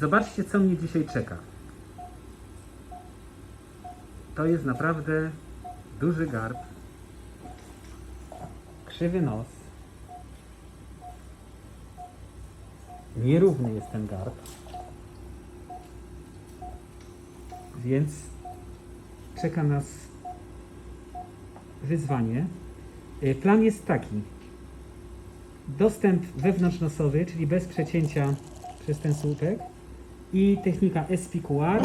Zobaczcie, co mnie dzisiaj czeka. To jest naprawdę duży garb, krzywy nos, nierówny jest ten garb, więc czeka nas wyzwanie. Y, Plan jest taki. Dostęp wewnątrznosowy, czyli bez przecięcia przez ten słupek i technika SPQR,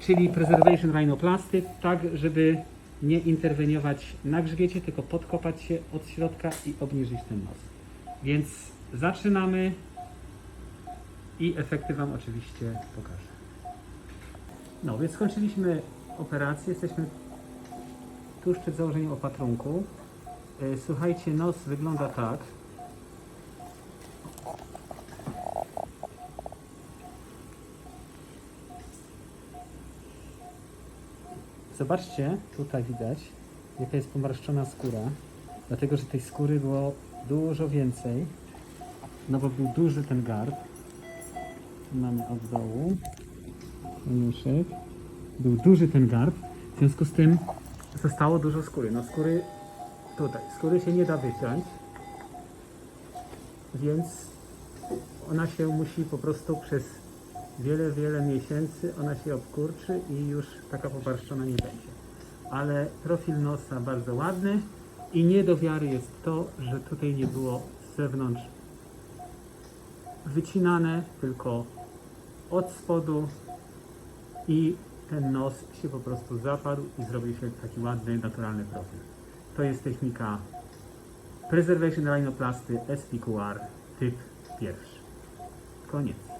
czyli Preservation Rhinoplasty, tak żeby nie interweniować na grzbiecie, tylko podkopać się od środka i obniżyć ten nos. Więc zaczynamy i efekty Wam oczywiście pokażę. No, więc skończyliśmy operację, jesteśmy tuż przed założeniem opatrunku. E, Słuchajcie, nos wygląda tak. Zobaczcie, tutaj widać, jaka jest pomarszczona skóra, dlatego że tej skóry było dużo więcej, no bo był duży ten garb. Mamy od dołu, Januszek. Był duży ten garb, w związku z tym zostało dużo skóry. No skóry tutaj, skóry się nie da wyciąć, więc ona się musi po prostu przez wiele, wiele miesięcy, ona się obkurczy i już taka pobarszczona nie będzie. Ale profil nosa bardzo ładny i nie do wiary jest to, że tutaj nie było z zewnątrz wycinane, tylko od spodu i ten nos się po prostu zapadł i zrobił się taki ładny, naturalny profil. To jest technika Preservation Rhinoplasty SPQR typ pierwszy. Koniec.